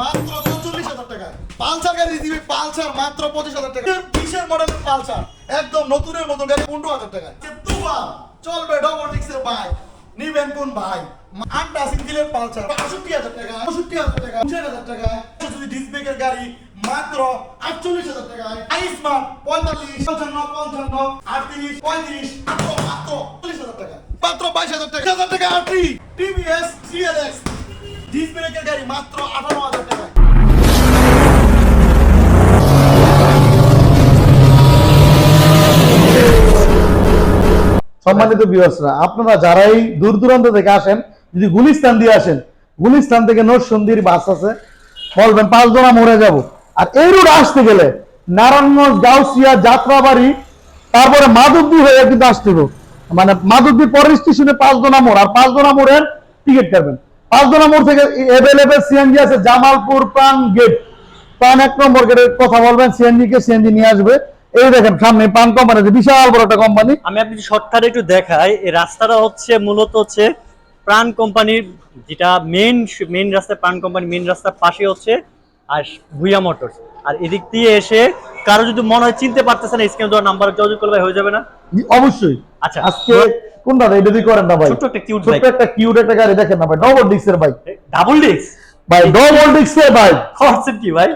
মাত্র চল্লিশ হাজার টাকা। পালসার গাড়ি দিবি, পালসার মাত্র পঁচিশ হাজার টাকা। বিশের মডেলের পালসার, একদম নতুনের মতো গাড়ি, পনেরো হাজার টাকা। তুফান চলবে ডবল ডিক্সের বাইক নিবেন কোন ভাই? আটটা সিঙ্গেলের পালসার, বাষট্টি হাজার টাকা পঁয়ষট্টি হাজার টাকা উনষাট হাজার টাকা। যদি ডিসব্রেকের গাড়ি মাত্র আটচল্লিশ হাজার টাকায় আইসমান পঁয়তাল্লিশ, পঞ্চান্ন পঞ্চান্ন, আটত্রিশ, পঁয়ত্রিশ, মাত্র মাত্র চল্লিশ হাজার টাকা। মাত্র বাইশ হাজার টাকা। হাজার টাকা আটটি টিভিএস সিএলএক্স ডিসব্রেকের গাড়ি মাত্র আঠারো হাজার টাকা সম্মানিত বিভাসরা আপনারা যারাই দূর দূরান্ত থেকে আসেন, যদি গুলিস্তান দিয়ে আসেন, গুলিস্তান থেকে নরসন্দির বাস আছে, বলবেন পাঁচ জনা মরে যাব। আর এই রুট আসতে গেলে নারায়ণগঞ্জ, গাউসিয়া, যাত্রাবাড়ি, তারপরে মাধবদী হয়ে কিন্তু আসতে মানে মাধবদী পরের স্টেশনে পাঁচ জনা মোড় আর পাঁচ জনা মোড়ের টিকিট কাটবেন। পাঁচ জনা মোড় থেকে এভেলেবেল সিএনজি আছে, জামালপুর প্রাণ গেট পান এক নম্বর গেটের কথা বলবেন সিএনজি কে সিএনজি নিয়ে আসবে। এই দেখেন, সামনে পান কোম্পানি বিশাল বড় একটা কোম্পানি আমি আপনি শর্টকাটে একটু দেখাই, এই রাস্তাটা হচ্ছে মূলত হচ্ছে প্রাণ কোম্পানির যেটা মেন মেইন রাস্তা প্রাণ কোম্পানি মেন রাস্তার পাশে হচ্ছে আর ভুইয়া মোটরস। আর এদিক দিয়ে এসে কারও যদি মনে হয় চিনতে পারতেছে না স্ক্রিনে দেওয়ার নাম্বার যোগাযোগ করলে হয়ে যাবে না? অবশ্যই। আচ্ছা। আজকে কোনটা এটা দিয়ে করেন না ভাই। ছোট্ট একটা কিউট ছোট্ট বাইক একটা কিউট একটা গাড়ি দেখেন না ভাই। ডবল ডিক্সের বাইক ডাবল ডিস্ক ভাই ডবল ডিক্সের বাইক কনসেপ্ট কি ভাই?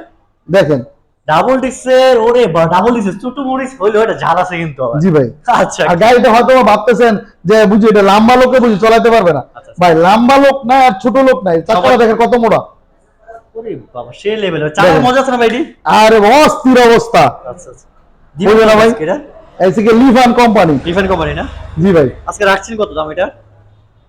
দেখেন। ডাবল ডিস্কের ওরে ডাবল ডিস্ক ছোট মরিচ হইলে ওটা ঝাল আছে কিন্তু। জি ভাই। আচ্ছা। আর গাড়িটা হয়তো ভাবতেছেন যে বুঝি এটা লম্বা লোকে বুঝি চালাতে পারবে না। আচ্ছা। ভাই লম্বা লোক না আর ছোট লোক নাই। চাকাটা দেখেন কত মোটা ওরে বাবা সে লেভেল চালার মজা আছে না ভাই আরে অস্থির অবস্থা। আচ্ছা আচ্ছা। বুঝলেন ভাই? এটা? এসিকে লিফান কোম্পানি ডিফেন্ট কোম্পানি না? জি ভাই। আজকে রাখছেন কত দাম এটা?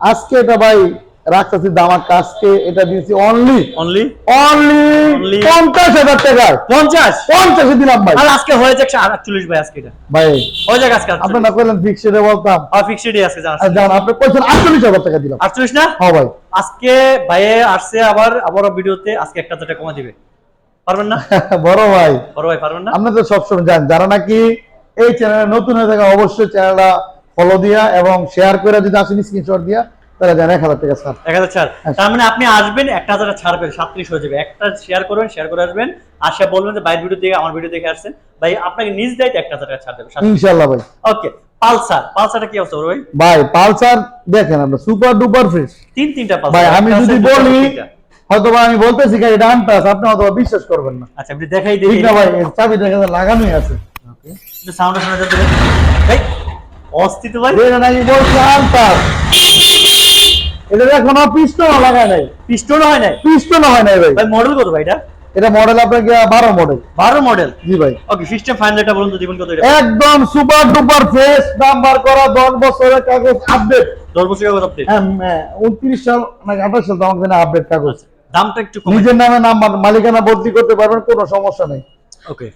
আজকে এটা ভাই রাখতেছি দামাক আজকে এটা দিয়েছি অনলি অনলি অনলি পঞ্চাশ হাজার টাকায় পঞ্চাশ? পঞ্চাশে দিলাম ভাই আর আজকে হয়েছে একশো আটচল্লিশ ভাই আজকে এটা। ভাই হয়ে যাক আজকে আপনি না করলেন ফিক্সডে বলতাম। আর ফিক্সড আর জান আপনি কইছেন আটচল্লিশ হাজার টাকা দিলাম। আটচল্লিশ না? হ্যাঁ ভাই। আজকে ভাইয়ে আসছে আবার আবারও ভিডিওতে আজকে একটা টাকা কমা দিবে। পারবেন না? বড় ভাই। বড় ভাই পারবেন না? আপনি তো সবসময় জানেন যারা নাকি এই চ্যানেলে নতুন হয়ে থাকে অবশ্যই চ্যানেলটা ফলো দিয়া এবং শেয়ার করে যদি আসেন স্ক্রিনশট দিয়া। তারা জানে এক হাজার টাকা স্যার এক হাজার ছাড়। আচ্ছা। তার মানে আপনি আসবেন একটা হাজার ছাড় পেয়ে সাতত্রিশ হয়ে যাবে। একটা শেয়ার করবেন শেয়ার করে আসবেন। আসে বলবেন যে বাইরের ভিডিও দেখে আমার ভিডিও দেখে আসছেন। ভাই আপনাকে নিজ দায়িত্ব একটা হাজার টাকা ছাড় দেবে ইনশাল্লাহ ভাই। ওকে পালসার। পালসারটা কি অবস্থা ভাই? ভাই পালসার দেখেন আমরা সুপার ডুপার ফ্রেশ তিন তিনটা পালসার। ভাই আমি যদি বলি হয়তো আমি বলতেছি গাড়ি ডান পাস আপনি হয়তো বিশ্বাস করবেন না। আচ্ছা আপনি দেখাই দিই না ভাই চাবি দেখা লাগানোই আছে। সাউন্ড শোনা যাচ্ছে। ভাই অস্থিত ভাই। এটা নাকি বলছে আনপাস এটা এখনও পিস্টন লাগায় নাই। পিস্টন হয় নাই? পিস্টন হয় নাই ভাই। ভাই মডেল কত ভাই এটা? এটা মডেল আপনার বারো মডেল বারো মডেল জি ভাই। ওকে সিস্টেম ফাইনাল এটা বলুন তো জীবন কত এটা? একদম সুপার ডুপার ফ্রেশ নাম্বার করা দশ বছরের কাগজ আপডেট দশ বছর কাগজ আপডেট উনত্রিশ সাল নাকি আঠাশ সাল আপডেট কাগজ। দামটা একটু কমে নিজের নামে নাম্বার মালিকানা বদলি করতে পারবেন কোনো সমস্যা নেই। ওকে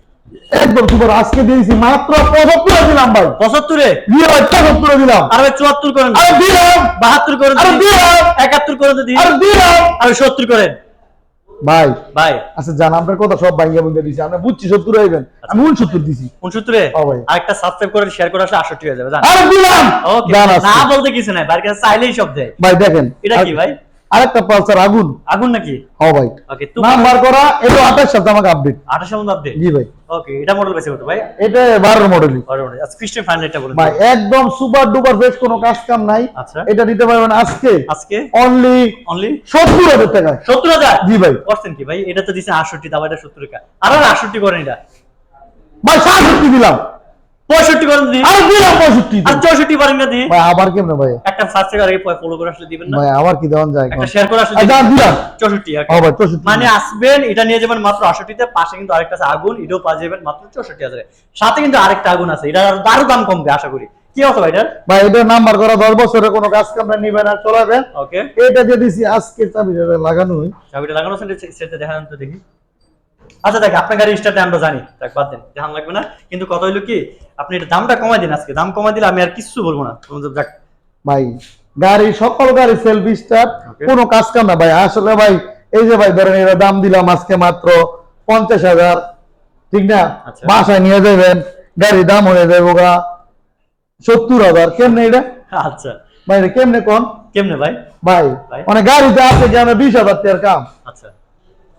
একদম সুপার আজকে দিয়েছি মাত্র পঁচাত্তর দিলাম ভাই। পঁচাত্তরে? ভাই দিলাম। আর ভাই চুয়াত্তর করেন। আরে দিলাম। বাহাত্তর করেন আরে দিলাম। একাত্তর করেন দিদি আরে দিলাম। আর সত্তর করেন। ভাই। ভাই। আচ্ছা জান আপনার কথা সব ভাঙ্গা ভঙ্গা দিছি। আমরা বুঝছি সত্তর হইবেন। আমি উনসত্তর দিছি। উনসত্তরে? ভাই। আরেকটা সাবস্ক্রাইব করে শেয়ার করে আসলে আটষট্টি হয়ে যাবে জান। আরে দিলাম। না বলতে কিছু নাই বাইরে কাছে চাইলেই সব দেয়। ভাই দেখেন। এটা কি ভাই? আরেকটা পালসার আগুন। আগুন নাকি? হ ভাই। ওকে নাম্বার করা এটা আঠাশ সপ্তাহ আমাকে আপডেট আঠাশ মধ্যে আপডেট জি ভাই। ওকে এটা মডেল বেশি কত ভাই? এটা বারোর মডেলই বড় মডেল আচ্ছা সিস্টেম ফাইনাল এটা বলুন। ভাই একদম সুপার ডুপার ফ্রেশ কোনো কাজ কাম নাই। আচ্ছা। এটা দিতে পারবেন আজকে। আজকে? অনলি অনলি সত্তর হাজার টাকায়। সত্তর হাজার? জি ভাই। করছেন কি ভাই? এটা তো দিচ্ছে আটষট্টি দাম এটা সত্তর টাকা। আর আটষট্টি করেন এটা। ভাই সাতষট্টি দিলাম। পঁয়ষট্টি করেন দিদি আরে দিলাম পঁয়ষট্টি আর চৌষট্টি পারেন না দিদি ভাই আবার কেমনে ভাই? একটা সাবস্ক্রাইব আগে ফলো করে আসলে দিবেন না। ভাই আবার কি দেওয়ান যায় একটা শেয়ার করে আসলে আচ্ছা দিবেন। দিলাম। চৌষট্টি okay। ভাই চৌষট্টি। মানে আসবেন এটা নিয়ে যাবেন মাত্র আটষট্টিতে পাশে কিন্তু আরেকটা আছে আগুন এটাও পাওয়া যাবেন মাত্র চৌষট্টি হাজারে। সাথে কিন্তু আরেকটা আগুন আছে এটা আরও দাম কমবে আশা করি। কি অবস্থা ভাই এটার? ভাই এটা নাম্বার করা দশ বছরে কোনো কাজ আর চলাবেন। ওকে এটা যে দিছি আজকে চাবি লাগানোই। চাবিটা লাগানো আছে সেটা দেখান তো দেখি। আচ্ছা দেখ আপনার গাড়ি স্টার্টে আমরা জানি। দেখ বাদ দেন দেখান লাগবে না। কিন্তু কথা হইল কি আপনি এটা দামটা কমাই দিন আজকে। দাম কমাই দিলে আমি আর কিচ্ছু বলব না। যাক ভাই গাড়ি সকল গাড়ি সেলফি স্টার্ট কোনো কাজ কাম না ভাই। আসলে ভাই এই যে ভাই ধরেন এর দাম দিলাম আজকে মাত্র পঞ্চাশ হাজার। ঠিক না? আচ্ছা। বাসায় নিয়ে যাবেন গাড়ির দাম হয়ে যাবে গা সত্তর হাজার। কেমনে এটা? আচ্ছা। ভাই কেমনে কোন? কেমনে ভাই? ভাই ভাই। মানে গাড়িতে আছে যে আমরা বিশ হাজার টাকার কাম? আচ্ছা।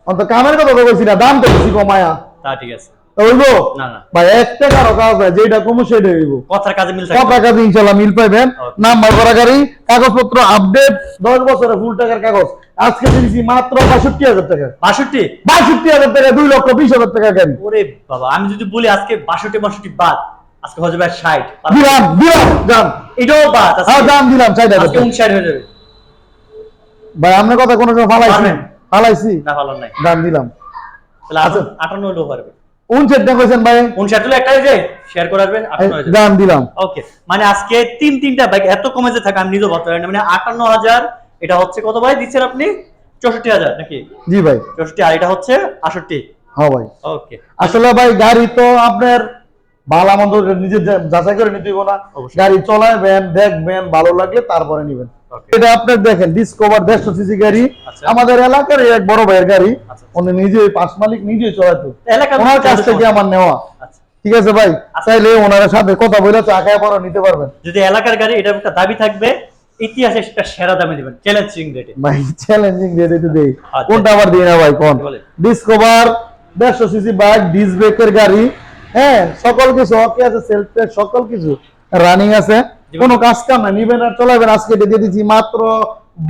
অন্ত কামের কথা তো না দাম তো বেশি কমায়া। তা ঠিক আছে। তো হইবো? না, না। ভাই এক টাকারও কাজ যেটা কমু সেটা হইব। কথার কাজে মিল সব থাকবে টাকা দিয়ে মিল পাইবেন। নাম্বার করা গাড়ি কাগজপত্র আপডেট দশ বছরের ফুল টাকার কাগজ। আজকে দিয়েছি মাত্র বাষট্টি হাজার টাকা। বাষট্টি? বাষট্টি হাজার টাকা দুই লক্ষ বিশ হাজার টাকা গাড়ি ওরে বাবা আমি যদি বলি আজকে বাষট্টি বাষট্টি বাদ আজকে হয়ে যাবে দিলাম দিলাম যান এটাও বাদ হ্যাঁ দাম দিলাম আজকে হয়ে যাবে ভাই আপনার কথা কোনো সময় ফালাইছি। ফালাইছি? না নাই। দাম দিলাম। তাহলে আচ্ছা। পারবে উনষাটটা কইছেন ভাই? উনষাট হলে একটা যায় শেয়ার করে আসবেন দাম দিলাম। ওকে মানে আজকে তিন তিনটা বাইক এত কমে যে থাকে আমি নিজেও ভাবতে পারি মানে আটান্ন হাজার এটা হচ্ছে কত ভাই? দিচ্ছেন আপনি? চৌষট্টি হাজার নাকি? জি ভাই। চৌষট্টি আর এটা হচ্ছে আষট্টি। হ্যাঁ ভাই। ওকে আসলে ভাই গাড়ি তো আপনার ভালো মন্দ নিজে যাচাই করে নিতে না। গাড়ি চলাবেন দেখবেন ভালো লাগলে তারপরে নিবেন. এটা আপনার দেখেন ডিসকভার দেড়শো সিসি গাড়ি। আচ্ছা। আমাদের এলাকার এক বড় ভাইয়ের গাড়ি। আচ্ছা। উনি নিজে পাঁচ মালিক ওনার কাছ থেকে আমার নেওয়া। আচ্ছা। ঠিক আছে ভাই? চাইলে ওনার সাথে কথা বলে চা খায় পরে নিতে পারবেন। যদি এলাকার গাড়ি এটার একটা দাবি থাকবে ইতিহাসে সেটা সেরা দামে দিবেন চ্যালেঞ্জিং রেটে ভাই চ্যালেঞ্জিং রেট একটু দেই। আচ্ছা। কোনটা আবার দিই না ভাই কোন? ডিসকভার দেড়শো সিসি বাইক ডিস ব্রেকের গাড়ি। হ্যাঁ সকল কিছু ওকে আছে সেলফ সকল কিছু। রানিং আছে। কোনো কাজ কাম না নিবেন আর চলাবেন। আজকে এটা দিয়ে দিচ্ছি মাত্র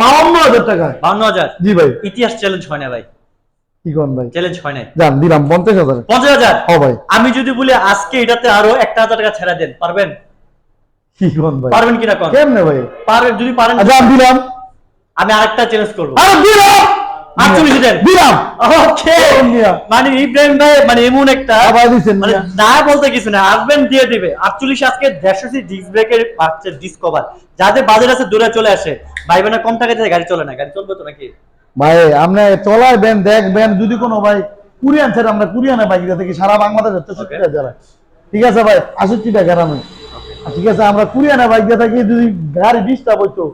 বাউন্ন হাজার টাকায় বান্ন হাজার? জি ভাই। ইতিহাস চ্যালেঞ্জ হয় না ভাই। কি কোন ভাই? চ্যালেঞ্জ হয় না যান দিলাম পঞ্চাশ হাজার। পঞ্চাশ হাজার? ও ভাই। আমি যদি বলি আজকে এটাতে আরও একটা হাজার টাকা ছেড়ে দেন পারবেন? কি কোন ভাই? পারবেন কিনা কোন? কেমনে ভাই? পারবেন যদি পারেন আচ্ছা দিলাম। আমি আরেকটা চ্যালেঞ্জ করব। আরে দিলাম! দিলাম ওকে। মানে ইব্রাহিম ভাই মানে এমন একটা মানে না বলতে কিছু না আসবেন দিয়ে দিবে। আটচল্লিশ আজকে দেড়শো সি ডিস্ক ব্রেকের পাচ্ছে ডিসকভার যাদের বাজার আছে দূরে চলে আসে। ভাই বোনা কম টাকাতে গাড়ি চলে না গাড়ি চলবে তো নাকি? ভাই আপনি চলাইবেন দেখবেন যদি কোনো ভাই কুরিয়ান ছেড়ে আমরা কুরিয়ানে বাইক থেকে সারা বাংলাদেশ ঠিক আছে ভাই আষট্টিটা গ্রামে ঠিক আছে আমরা কুরিয়ানে বাইক দিয়ে থাকি যদি গাড়ি ডিস্টার্ব হইতো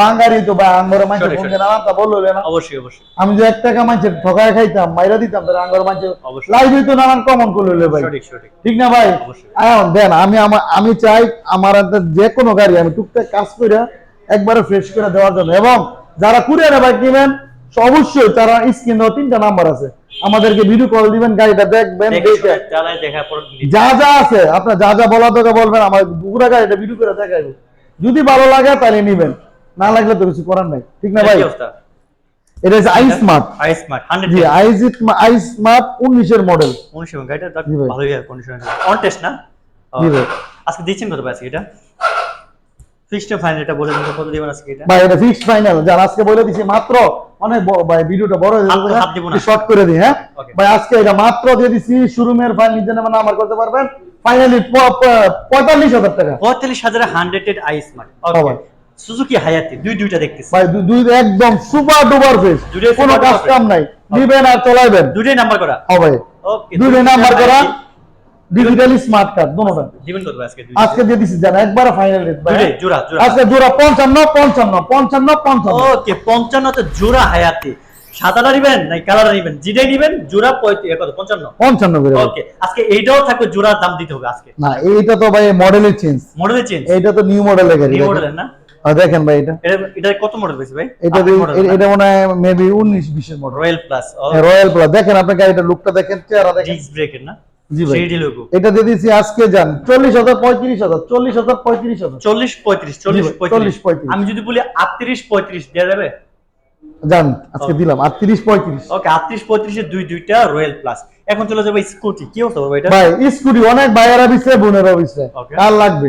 বাঙালি তো ভাই আঙ্গরে সঠিক, ফোন সঠিক। তা বলল না অবশ্যই অবশ্যই। আমি যে এক টাকা মাইছে ঠকায় খাইতাম মাইরা দিতাম তাহলে আঙ্গর অবশ্যই। লাইভ হইতো নানান কমন করলে ভাই। ঠিক না ভাই? এখন দেন আমি আমার আমি চাই আমার যে কোনো গাড়ি আমি টুকটাক কাজ করে একবারে ফ্রেশ করে দেওয়ার জন্য। এবং যারা কুরিয়ারে বাইক নেবেন অবশ্যই তারা স্ক্রিন তিনটা নাম্বার আছে। আমাদেরকে ভিডিও কল দিবেন গাড়িটা দেখবেন। যা যা আছে আপনার যা যা বলা দরকার বলবেন আমার পুরা গাড়িটা ভিডিও করে দেখাইব। যদি ভালো লাগে তাহলে নিবেন। না লাগলে তো কিছু করার নাই। ঠিক না ভাই? এটা হচ্ছে I smart I smart hundred G I I smart উনিশের মডেল কন্ডিশন গাড়িটা তার জি ভাই। ভালোই কন্ডিশন অন টেস্ট না? জি ভাই। আজকে দিচ্ছেন কত পাইছে এটা? ফিক্সড ফাইনাল এটা বলে দিন কত দিবেন আজকে এটা? ভাই এটা ফিক্সড ফাইনাল যার আজকে বলে দিছি মাত্র অনেক বড়- ভাই ভিডিওটা বড় হয়ে যাবে শর্ট করে দিই হ্যাঁ? ভাই আজকে এটা মাত্র দিয়ে দিছি শোরুমের ফাইনাল নিজে নামে নাম্বার করতে পারবেন। ফাইনালি পঁয়তাল্লিশ হাজার টাকা। পঁয়তাল্লিশ হাজার হান্ড্রেড আই স্মার্ট ভাই। সুজুকি হায়াতি দুই দুইটা দেখতেছি। ভাই দুই একদম সুপার ডুপার ফেস দুইটাই কোনো super কাজ কাম নাই আর চলাইবেন। দুইটাই নাম্বার করা। ভাই ওকে দুইটা নাম্বার করা। ডিজিটালি স্মার্ট কার্ড দিবেন কত আজকে দুই আজকে দিয়ে দিছি জানা একবার ফাইনাল রেট ভাই। জোড়া জোড়া। আজকে জোড়া পঞ্চান্ন পঞ্চান্ন পঞ্চান্ন পঞ্চান্ন। ওকে পঞ্চান্নতে জোড়া হায়াতি সাদাটা নিবেন নাই কালারটা নিবেন? যেটাই নিবেন জোড়া কত পঞ্চান্ন? পঞ্চান্ন করে ওকে আজকে এইটাও থাকবে জোড়ার দাম দিতে হবে আজকে। না এইটা তো ভাই মডেলের চেঞ্জ মডেলের চেঞ্জ এইটা তো নিউ মডেলের গাড়ি নিউ মডেলের না? দেখেন ভাই এটা। এটা কত মডেল পেয়েছে ভাই? এটা? এটা মনে হয় maybe model royal plus royal plus দেখেন গাড়িটা লুকটা দেখেন চেহারা দেখেন। ডিস্ক ব্রেকের না? জি ভাই। এটা দিয়ে দিচ্ছি আজকে যান চল্লিশ হাজার পঁয়ত্রিশ হাজার চল্লিশ হাজার পঁয়ত্রিশ হাজার। চল্লিশ পঁয়ত্রিশ চল্লিশ পঁয়ত্রিশ। আমি যদি বলি আটত্রিশ পঁয়ত্রিশ দেওয়া যাবে? যান আজকে দিলাম আটত্রিশ পঁয়ত্রিশ। ওকে আটত্রিশ পঁয়ত্রিশের দুই দুইটা রয়্যাল প্লাস এখন চলে যাবে স্কুটি কি ভাই এটা? ভাই স্কুটি অনেক ভাইয়েরা বিছে বোনেরা বিছে. কার লাগবে?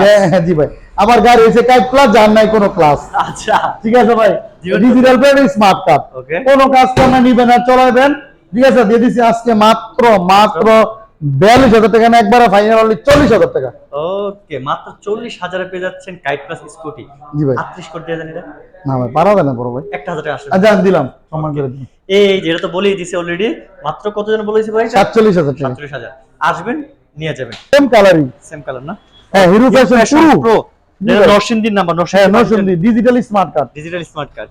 হ্যাঁ জি ভাই। আমার গাড়ি হয়েছে কাইট প্লাস যার নাই কোনো ক্লাস আচ্ছা। ঠিক আছে ভাই? Digital plate smart card. কোনো কাজ কামনা নিবেন আর চলাবেন ঠিক আছে দিয়ে দিচ্ছি আজকে মাত্র মাত্র বিয়াল্লিশ হাজার টাকা না একবারে ফাইনাল চল্লিশ হাজার টাকা। ওকে মাত্র চল্লিশ হাজারে পেয়ে যাচ্ছেন কাইট প্লাস স্কুটি জি ভাই। আটত্রিশ এটা। না ভাই পারা যায় না বড় ভাই। একটা হাজার টাকা আচ্ছা দিলাম। সম্মান করে দিন। এই যেটা তো বলেই দিছে অলরেডি মাত্র কত জন বলেছে ভাই সাতচল্লিশ হাজার সাতচল্লিশ হাজার। আসবেন নিয়ে যাবেন। সেম কালারিং সেম কালার না? হ্যাঁ হিরো ফ্যাশন প্রো নরসিংদীর নাম্বার হ্যাঁ Narsingdi digital smart card digital smart card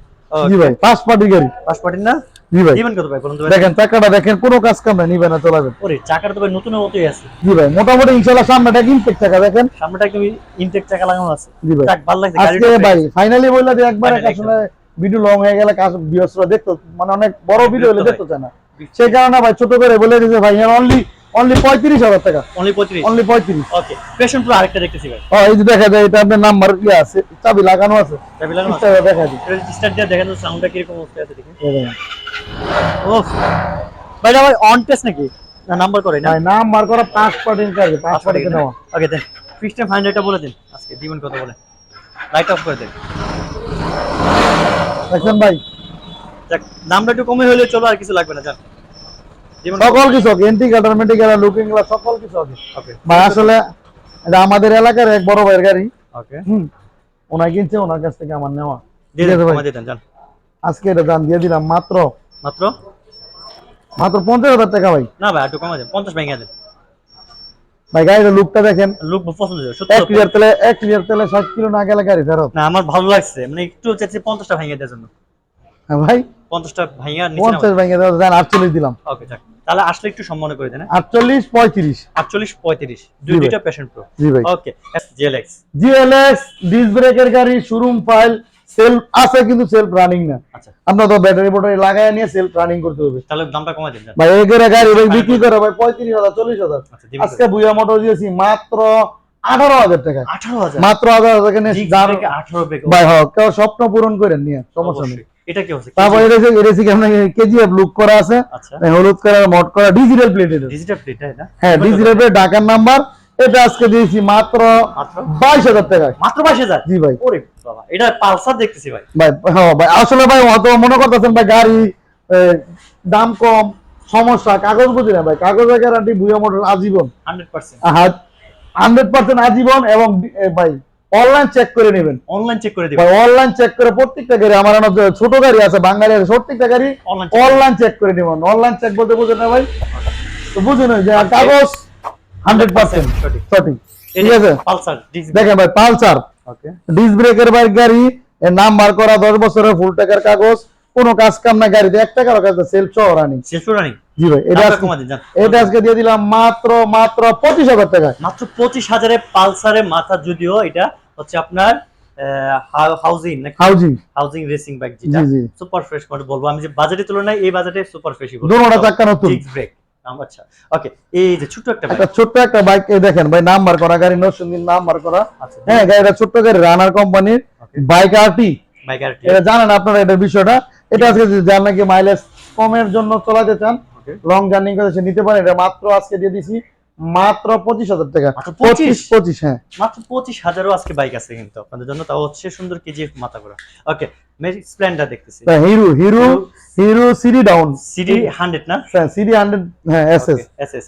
জি ভাই ফার্স্ট পার্টি গাড়ি। পাসপোর্টের না? জি ভাই। দিবেন কত ভাই বলুন দেখেন চাকাটা দেখেন কোনো কাজ কাম না নিবেন না চলাবেন। ওরে চাকাটা তো ভাই নতুনের মতোই আছে। জি ভাই মোটামুটি ইনশাআল্লাহ সামনেটা ইনটেক চাকা দেখেন। সামনেটা একদম ইনটেক চাকা লাগানো আছে। জি ভাই। যাক ভালো লাগছে আজকে ভাই ফাইনালি বললা যে একবার আসলে ভিডিও লং হয়ে গেলে কাজ দেখতো মানে অনেক বড় ভিডিও হলে দেখতে চায় না। সেই কারণে ভাই ছোট করে বলে দিয়েছে ভাই অনলি অনলি পঁয়ত্রিশ হাজার টাকা। অনলি পঁয়ত্রিশ? অনলি পঁয়ত্রিশ। ওকে প্যাশন প্রো আরেকটা দেখতেছি ভাই। ও এই যে দেখা যায় এটা আপনার নাম্বার ইয়ে আছে চাবি লাগানো আছে। চাবি লাগানো আছে? দেখা যায়। এটা স্টার্ট দিয়ে দেখেন সাউন্ডটা কীরকম অবস্থায় আছে দেখি। এই দেখেন। ও ভাই ভাই অন টেস্ট নাকি? না নাম্বার করে না? নাম্বার করা পাঁচ পার্টির কাজে পাঁচ পার্টিতে নেওয়া ওকে দেন সিস্টেম হান্ড্রেডটা বলে দিন। আজকে দিবেন কত বলে। লাইট অফ করে দেন। দেখছেন ভাই? যাক দামটা একটু কমে হলে চলো আর কিছু লাগবে না যান। সকল কিছু এন্টি মেন্টি লুকিং গ্লাস সকল কিছু ওকে ভাই আসলে এটা আমাদের এলাকার এক বড় ভাইয়ের গাড়ি। ওকে হুম। ওনার কিনছে ওনার কাছ থেকে আমার নেওয়া। দিয়ে আছে ভাই? আজকে এটা দাম দিয়ে দিলাম মাত্র মাত্র? মাত্র পঞ্চাশ হাজার টাকা ভাই। না ভাই একটু কমে দেন পঞ্চাশ ভেঙে দেন। ভাই গাড়ির লুকটা দেখেন। লুক পছন্দ এক লিটার তেলে এক লিটার তেলে ষাট কিলো না গেলে গাড়ি ফেরত। না আমার ভালো লাগছে মানে একটু চাইছি পঞ্চাশটা ভেঙে দেওয়ার জন্য। হ্যাঁ ভাই। পঞ্চাশটা ভেঙে নিচে পঞ্চাশ ভেঙে দেওয়া যান আটচল্লিশ দিলাম। ওকে যাক। তাহলে আসলে একটু সম্মান করে দেন হ্যাঁ? আটচল্লিশ পঁয়ত্রিশ। আটচল্লিশ পঁয়ত্রিশ। দুই দুইটা পেশেন্ট প্রো জি ভাই। ওকে জিএলএক্স জিএলএক্স ডিস ব্রেকের গাড়ি শোরুম ফাইল সেলফ আছে কিন্তু সেলফ রানিং না। আচ্ছা। তো ব্যাটারি ব্যাটারি লাগাই নিয়ে সেলফ রানিং করতে হবে। তাহলে দামটা কমাই দেন ভাই এগের গাড়ি ভাই বিক্রি করে ভাই পঁয়ত্রিশ হাজার চল্লিশ হাজার। আচ্ছা দিবেন আজকে বুয়া মোটর দিয়েছি মাত্র আঠারো হাজার টাকা। মাত্র নিয়ে ভাই হ কেউ স্বপ্ন পূরণ করেন নিয়ে সমস্যা নেই। এটা কি হচ্ছে? তারপর এটা এটাছি কেমন কেজিএফ লুক করা আছে। আচ্ছা। হলুদ কালার মট করা ডিজিটাল প্লেট এটা। ডিজিটাল প্লেট না? হ্যাঁ ডিজিটাল প্লেট ঢাকার নাম্বার এটা আজকে দিয়েছি মাত্র মাত্র? বাইশ হাজার টাকায় মাত্র বাইশ হাজার? জি ভাই। ওরে বাবা এটা পালসার দেখতেছি ভাই। ভাই হ্যাঁ ভাই আসলে ভাই অত মনে করতেছেন ভাই গাড়ি দাম কম সমস্যা কাগজ বুঝি না ভাই কাগজের গ্যারান্টি বুয়া মোটর আজীবন। Hundred percent. হান্ড্রেড পার্সেন্ট আজীবন এবং ভাই অনলাইন চেক করে নেবেন। অনলাইন চেক করে দিবেন। অনলাইন চেক করে প্রত্যেকটা গাড়ি আমার ছোট গাড়ি আছে বাঙালি আছে প্রত্যেকটা গাড়ি অনলাইন চেক করে নেবেন। অনলাইন চেক বলতে বুঝেন না ভাই? তো বুঝুন যে কাগজ হান্ড্রেড পার্সেন্ট সঠিক। ঠিক আছে? পালসার দেখেন ভাই পালসার। ডিস ব্রেকের বাইক গাড়ি নাম্বার করা দশ বছরের ফুল টাকার কাগজ কোনো কাজ কাম না গাড়িতে। এক টাকার কাজ সেলফ সহ রানিং। শেষ জি ভাই এটা এটা আজকে দিয়ে দিলাম মাত্র মাত্র পঁচিশ হাজার টাকা। মাত্র পঁচিশ হাজারে পালসারে মাথা যদিও এটা হচ্ছে আপনার housing housing housing racing bike যেটা। সুপার ফ্রেশ মডেল বলব। আমি যে বাজেটের তুলনায় এই বাজেটে সুপার ফ্রেশই বলব। চাক্কা নতুন। ব্রেক আচ্ছা। ওকে এই যে ছোট্ট একটা বাইক ছোট্ট একটা বাইক দেখেন ভাই নাম্বার করা গাড়ি নরসিংদীর নাম্বার করা। আচ্ছা হ্যাঁ গাড়িটা ছোট্ট গাড়ি রানার কোম্পানির. বাইক আরটি বাইক আর এটা জানেন আপনারা এটার বিষয়টা? এটা আজকে যার নাকি মাইলেজ কমের জন্য চলাতে চান লং জার্নি করে সে নিতে পারেন। এটা মাত্র আজকে দিয়ে দিছি। মাত্র পঁচিশ হাজার টাকা। মাত্র পঁচিশ? পঁচিশ হ্যাঁ। মাত্র পঁচিশ হাজারও আজকে বাইক আছে কিন্তু আপনাদের জন্য। তাও হচ্ছে সুন্দর কেজি মাথা করা ওকে স্প্লেন্ডার দেখতেছি। Hero Hero Hero CD down CD hundred না? সিডি হান্ড্রেড হ্যাঁ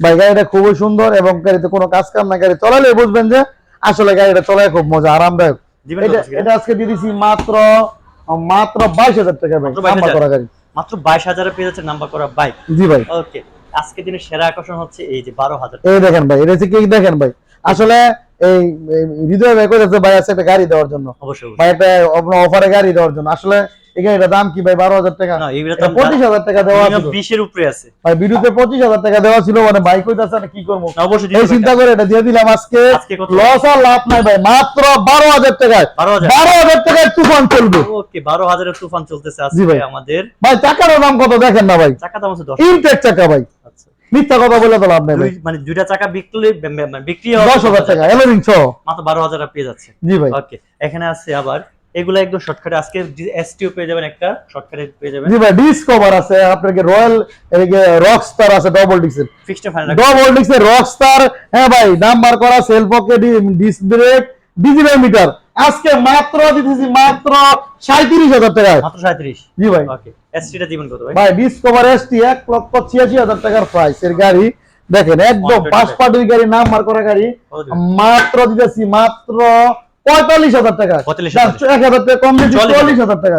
ভাই গাড়িটা খুবই সুন্দর এবং গাড়িতে কোনো কাজ কাম না গাড়ি চলালে বুঝবেন যে আসলে গাড়িটা চলায় খুব মজা আরামদায়ক। এটা আজকে? দিয়ে দিছি মাত্র মাত্র বাইশ হাজার টাকা ভাই মাত্র 22,000 নাম্বার করা গাড়ি। মাত্র বাইশ হাজারে পেয়ে যাচ্ছে নাম্বার করা বাইক জি ভাই। ওকে আজকে দিনের সেরা আকর্ষণ হচ্ছে এই যে বারো হাজার এই দেখেন ভাই এটা কি দেখেন ভাই? আসলে এই হৃদয় ভাই করেছে ভাই আছে একটা গাড়ি দেওয়ার জন্য। অবশ্যই। ভাই একটা অফারে গাড়ি দেওয়ার জন্য। আসলে এই গাড়িটার দাম কি ভাই বারো হাজার টাকা? এটা পঁচিশ হাজার টাকা দেওয়া বিশের উপরে আছে। ভাই পঁচিশ হাজার টাকা দেওয়া ছিল মানে কি করব? এই চিন্তা করে এটা দিয়ে দিলাম আজকে। লস আর লাভ নাই ভাই মাত্র বারো হাজার টাকায়। বারো হাজার। টাকায় তুফান চলবে। ওকে বারো হাজারের তুফান চলতেছে আজকে ভাই। আমাদের। ভাই চাকারও দাম কত দেখেন না ভাই? চাকা দাম ইনটেক চাকা ভাই। মিথ্যা কথা বলে তো লাভ নেই মানে দুইটা চাকা বিক্রি মানে বিক্রি দশ হাজার টাকা এলোরিং সহ মাত্র বারো হাজার পেয়ে যাচ্ছে। জি ভাই। ওকে এখানে আছে আবার এগুলো একদম শর্টকাটে আজকে এসটিও পেয়ে যাবেন একটা শর্টকাটে পেয়ে যাবেন। জি ভাই ডিসকভার আছে আপনাকে রয়্যাল এদিকে রকস্টার আছে ডবল ডিক্সের ফিক্সড ফাইনাল ডবল ডিক্সের রকস্টার হ্যাঁ ভাই নাম্বার করা sell pocket disc brake digital meter আজকে মাত্র দিতেছি মাত্র সাঁত্রিশ হাজার টাকায়। মাত্র সাঁত্রিশ জি ভাই। এসটিটা দিবেন কত ভাই? ভাই ডিসকভার এসটি এক লক্ষ ছিয়াশি হাজার টাকার প্রাইস এর গাড়ি। দেখেন একদম পাঁচ পার্টির গাড়ি নাম্বার করা গাড়ি। মাত্র দিতেছি মাত্র পঁয়তাল্লিশ হাজার টাকা। 45,000 এক হাজার টাকা কম দিচ্ছি চল্লিশ হাজার। টাকা।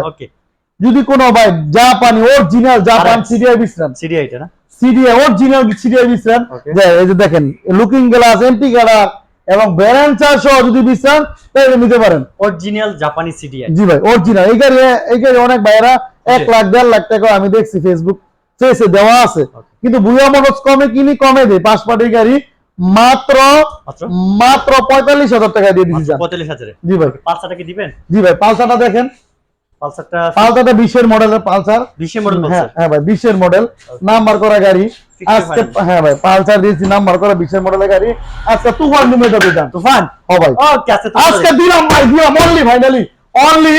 যদি কোনো ভাই জাপানি অরিজিনাল জাপান সিরিয়াল বিশ্রাম। সিডি এটা না? সিডিআই অরিজিনাল সিডিআই বিশ্রাম। এই যে দেখেন লুকিং গ্লাস এন্টি কালার এবং ব্যালেন্সার সহ যদি বিশ্রাম তাহলে নিতে পারেন। অরিজিনাল জাপানি সিডি জি ভাই অরিজিনাল এই গাড়ি এই গাড়ি অনেক ভাইরা এক লাখ দেড় লাখ টাকা আমি দেখছি ফেসবুক ফেসে দেওয়া আছে। কিন্তু বুয়া মোটরস কমে কিনি কমে দেয় পাঁচ গাড়ি মাত্র মাত্র? পঁয়তাল্লিশ হাজার টাকা দিয়ে দিচ্ছি পঁয়তাল্লিশ হাজারে? জি ভাই। পাঁচটা কি দিবেন? জি ভাই পালসাটা দেখেন। পালসারটা পালসারটা বিশের মডেলের পালসার। বিশে মডেল হ্যাঁ হ্যাঁ ভাই বিশের মডেল নাম্বার করা গাড়ি। আজকে হ্যাঁ ভাই পালসার দিয়েছি নাম্বার করা বিশের মডেলের গাড়ি। আজকে তুফান দিতাম তুফান। ও ভাই। আজকে আজকে দিলাম ভাই দিলাম অনলি ফাইনালি অনলি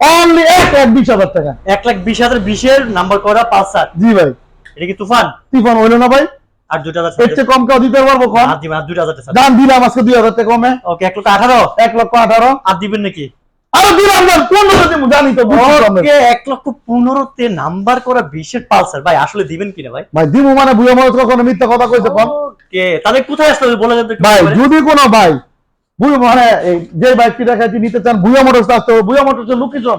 অনলি এক এক বিশ হাজার টাকা। এক লাখ বিশ হাজার বিশের নাম্বার করা পালসার। জি ভাই। এটা কি তুফান? তুফান হইল না ভাই। আর দুটো হাজার এর চেয়ে কম কেউ দিতে পারব কম? আর দিবেন আর দুটো হাজার টাকা দাম দিলাম আজকে দুই হাজার টাকা কমে। ওকে এক লক্ষ আঠারো। এক লক্ষ আঠারো। আর দিবেন নাকি? আরও দিব জানি তো। ওকে এক লক্ষ পনেরোতে নাম্বার করা বিশের পালসার। ভাই আসলে দিবেন কিনা ভাই? ভাই দিমু মানে বুঝে মনে হচ্ছে কোনো মিথ্যা কথা কম ওকে তাহলে কোথায় আসতে হবে বলে দেন তো একটু ভাই যদি কোনো ভাই মানে যে বাইকটি দেখাচ্ছি নিতে চান মোটরস আসতে হবে। মোটরস লোকেশন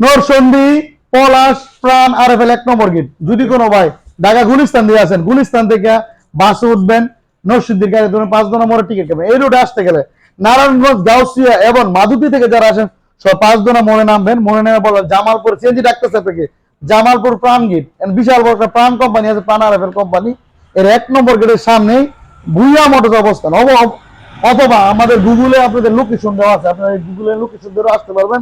নরসন্দি পলাশ প্রাণ আর এফ এল এক নম্বর গেট। যদি কোনো ভাই ঢাকা গুলিস্তান দিয়ে আসেন গুলিস্তান থেকে বাসে উঠবেন নরসিদ্দির গাড়ি ধরুন পাঁচ নম্বরের টিকিট কেবেন এই রুটে আসতে গেলে নারায়ণগঞ্জ গাউসিয়া এবং মাধুপি থেকে যারা আসেন সব পাঁচ জনা মনে নামবেন মনে নেমে বলেন জামালপুর সিএনজি ডাকতেছে থেকে জামালপুর প্রাণ গেট বিশাল বড় একটা প্রাণ কোম্পানি আছে প্রাণ আর কোম্পানি এর এক নম্বর গেটের সামনেই ভুইয়া মোটরস অবস্থান। অথবা আমাদের গুগলে আপনাদের লোকেশন দেওয়া আছে আপনারা গুগলের লোকেশন ধরে আসতে পারবেন।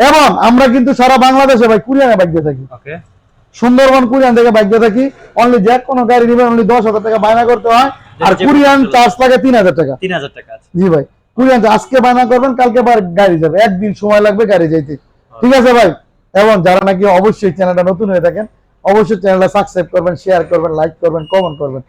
এবং আমরা কিন্তু সারা বাংলাদেশে ভাই কুরিয়ানে বাইক দিয়ে থাকি। সুন্দরবন কুরিয়ান থেকে বাইক দিয়ে থাকি। অনলি যে কোনো গাড়ি নিবেন অনলি দশ হাজার টাকা বায়না করতে হয়। আর কুরিয়ান চার্জ লাগে তিন হাজার টাকা। তিন হাজার টাকা জি ভাই। কুরিয়ান আজকে বায়না করবেন কালকে বার গাড়ি যাবে। একদিন সময় লাগবে গাড়ি যাইতে। ঠিক আছে ভাই? এবং যারা নাকি অবশ্যই চ্যানেলটা নতুন হয়ে থাকেন অবশ্যই চ্যানেলটা সাবস্ক্রাইব করবেন শেয়ার করবেন লাইক করবেন কমেন্ট করবেন।